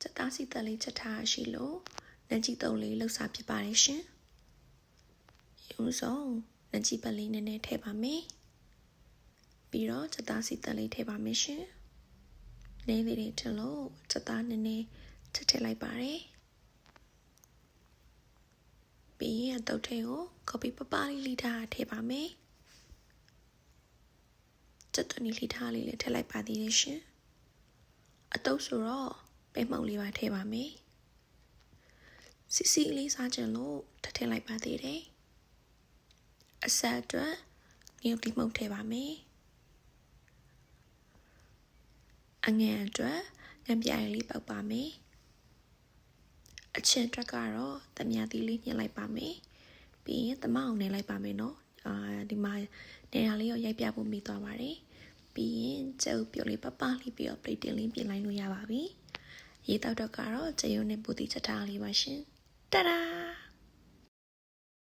ချက်သားစီတက်လေးချက်ထားရှိလို့နန်းကြီးတုံးလေးလှုပ်စာဖြစ်ပါတယ်ရှင်ရုံဆုံးနန်းကြီးပတ်လေးနည်းနည်းထည့်ပါမယ်ပြီးတော့ချက်သားစီတက်လေးထည့်ပါမယ်ရှင်နေသေးတယ်ထလို့ချက်သားနည်းနည်းချက်ထည့်လိုက်ပါတယ်ပြီးရင်အတုတ်ထဲကိုကော်ပီပပလေးလိထားထည့်ပါမယ်ချက်သွနီလိထားလေးလည်းထည့်လိုက်ပါသေးတယ်ရှင်အတုတ်ဆိုတော့ ပဲမှုန်လေးပါထည့်ပါမယ်စီစီလေးစားချင်လို့ထည့်ထည့်လိုက်ပါသေးတယ်အဆက်အတွက်ငရုတ်တိမှုန့်ထည့်ပါမယ်အငန်အတွက်ငံပြားလေးပောက်ပါမယ်အချင်းအတွက်ကတော့တမယာသီးလေးညှစ်လိုက်ပါမယ်ပြီးရင်သမအောင်နေလိုက်ပါမယ်နော်အာဒီမှာနေရာလေးရောရိုက်ပြဖို့မိသွားပါတယ်ပြီးရင်ကျုပ်ပြုတ်လေးပပလေးပြီးတော့ plate တင်လေးပြင်လိုက်လို့ရပါပြီ ရေတောက်တော့ကတော့ကျယုံနဲ့ပူတီချက်ထားလေးပါရှင်တဒါ